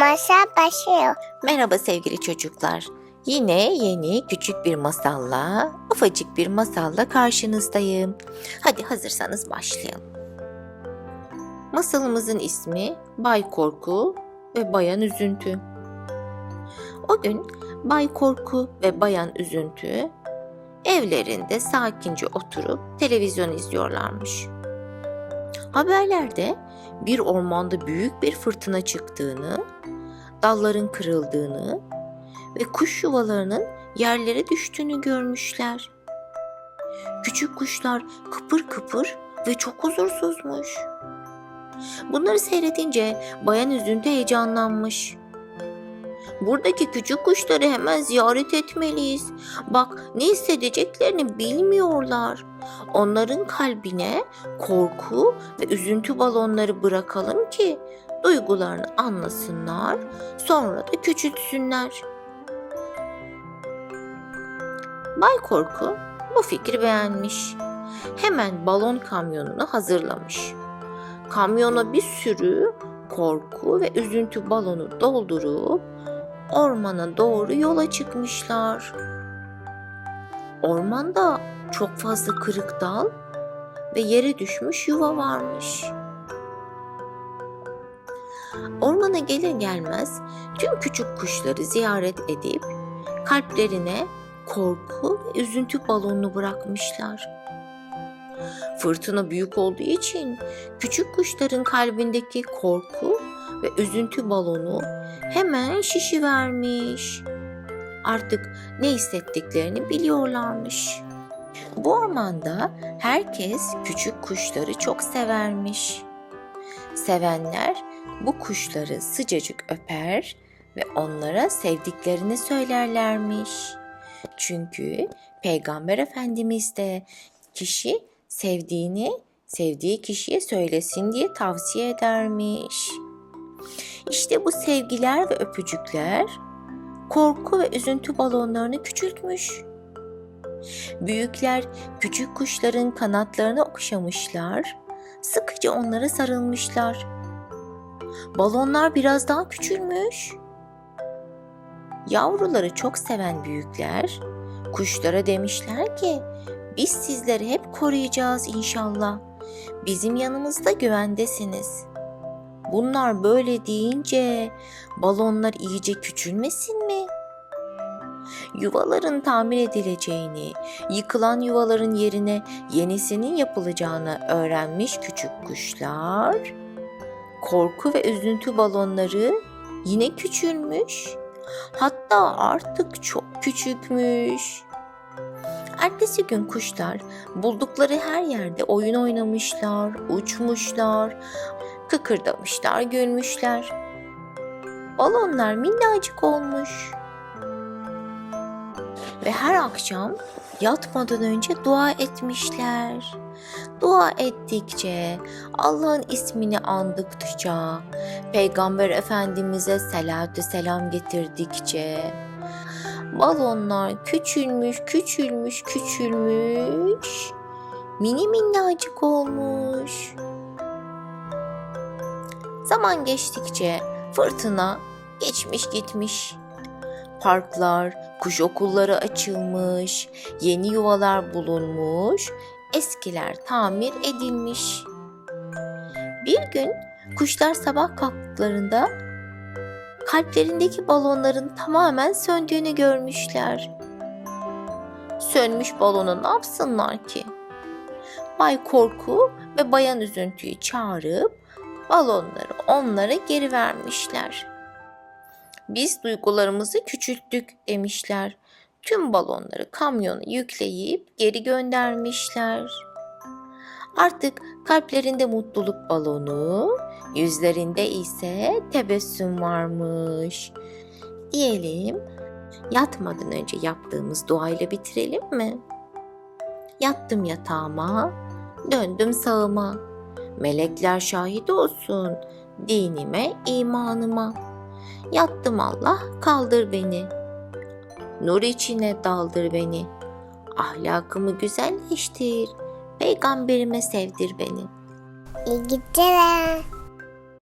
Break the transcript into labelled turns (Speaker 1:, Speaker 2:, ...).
Speaker 1: Masal başlıyor.
Speaker 2: Merhaba sevgili çocuklar. Yine yeni küçük bir masalla, ufacık bir masalla karşınızdayım. Hadi hazırsanız başlayalım. Masalımızın ismi Bay Korku ve Bayan Üzüntü. O gün Bay Korku ve Bayan Üzüntü evlerinde sakince oturup televizyon izliyorlarmış. Haberlerde bir ormanda büyük bir fırtına çıktığını, dalların kırıldığını ve kuş yuvalarının yerlere düştüğünü görmüşler. Küçük kuşlar kıpır kıpır ve çok huzursuzmuş. Bunları seyredince bayan üzüntü heyecanlanmış. Buradaki küçük kuşları hemen ziyaret etmeliyiz. Bak ne hissedeceklerini bilmiyorlar. Onların kalbine korku ve üzüntü balonları bırakalım ki duygularını anlasınlar, sonra da küçültsünler. Bay Korku bu fikri beğenmiş. Hemen balon kamyonunu hazırlamış. Kamyona bir sürü korku ve üzüntü balonu doldurup ormana doğru yola çıkmışlar. Ormanda çok fazla kırık dal ve yere düşmüş yuva varmış. Ormana gelir gelmez tüm küçük kuşları ziyaret edip kalplerine korku ve üzüntü balonunu bırakmışlar. Fırtına büyük olduğu için küçük kuşların kalbindeki korku ve üzüntü balonu hemen şişivermiş. Artık ne hissettiklerini biliyorlarmış. Bu ormanda herkes küçük kuşları çok severmiş. Sevenler bu kuşları sıcacık öper ve onlara sevdiklerini söylerlermiş. Çünkü Peygamber Efendimiz de kişi sevdiğini sevdiği kişiye söylesin diye tavsiye edermiş. İşte bu sevgiler ve öpücükler korku ve üzüntü balonlarını küçültmüş. Büyükler küçük kuşların kanatlarını okşamışlar, sıkıca onlara sarılmışlar. Balonlar biraz daha küçülmüş. Yavruları çok seven büyükler kuşlara demişler ki biz sizleri hep koruyacağız inşallah. Bizim yanımızda güvendesiniz. Bunlar böyle deyince balonlar iyice küçülmesin mi? Yuvaların tamir edileceğini, yıkılan yuvaların yerine yenisinin yapılacağını öğrenmiş küçük kuşlar, korku ve üzüntü balonları yine küçülmüş. Hatta artık çok küçükmüş. Ertesi gün kuşlar buldukları her yerde oyun oynamışlar, uçmuşlar, kıkırdamışlar, gülmüşler. Balonlar minnacık olmuş. Ve her akşam yatmadan önce dua etmişler. Dua ettikçe, Allah'ın ismini andıkça, Peygamber Efendimiz'e selatü selam getirdikçe, balonlar küçülmüş, küçülmüş, küçülmüş, mini minnacık olmuş. Zaman geçtikçe fırtına geçmiş gitmiş. Parklar, kuş okulları açılmış, yeni yuvalar bulunmuş, eskiler tamir edilmiş. Bir gün kuşlar sabah kalktıklarında kalplerindeki balonların tamamen söndüğünü görmüşler. Sönmüş balonu ne yapsınlar ki? Bay Korku ve Bayan Üzüntü'yü çağırıp balonları onlara geri vermişler. Biz duygularımızı küçülttük demişler. Tüm balonları kamyona yükleyip geri göndermişler. Artık kalplerinde mutluluk balonu, yüzlerinde ise tebessüm varmış. Diyelim yatmadan önce yaptığımız duayla bitirelim mi? Yattım yatağıma, döndüm sağıma. Melekler şahit olsun dinime, imanıma. Yattım Allah kaldır beni. Nur içine daldır beni. Ahlakımı güzelleştir. Peygamberime sevdir beni.
Speaker 1: İyi geceler.